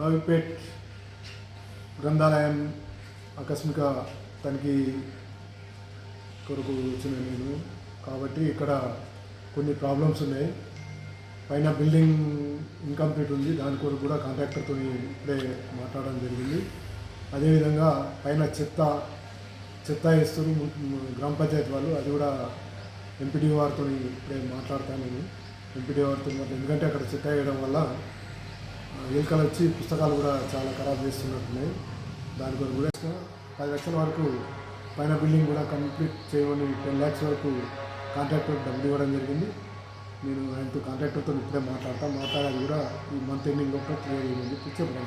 నవీపేట్ గ్రంథాలయం ఆకస్మిక తనిఖీ కొరకు వచ్చిన నేను. కాబట్టి ఇక్కడ కొన్ని ప్రాబ్లమ్స్ ఉన్నాయి. పైన బిల్డింగ్ ఇన్కంప్లీట్ ఉంది. దాని కొరకు కూడా కాంట్రాక్టర్తో ఇప్పుడే మాట్లాడడం జరిగింది. అదేవిధంగా పైన చెత్త చెత్త వేస్తారు గ్రామ పంచాయతీ వాళ్ళు. అది కూడా ఎంపీడీ వారితో ఇప్పుడే మాట్లాడతాను నేను. ఎంపీడీ వారితో ఎందుకంటే అక్కడ చెత్త వేయడం వల్ల ఎలుకలు వచ్చి పుస్తకాలు కూడా చాలా ఖరాబ్ చేస్తున్నట్టున్నాయి. దాని కొరకు కూడా పది లక్షల వరకు పైన బిల్డింగ్ కూడా కంప్లీట్ చేయమని టెన్ ల్యాక్స్ వరకు కాంట్రాక్టర్ డబ్బులు ఇవ్వడం జరిగింది. నేను ఆయనతో కాంట్రాక్టర్తో ఇప్పుడే మాట్లాడతాను మాట్లాడాలి కూడా ఈ మంత్ ఎండింగ్ లోపల క్లియర్ చేయమని చెప్పి చెప్పడం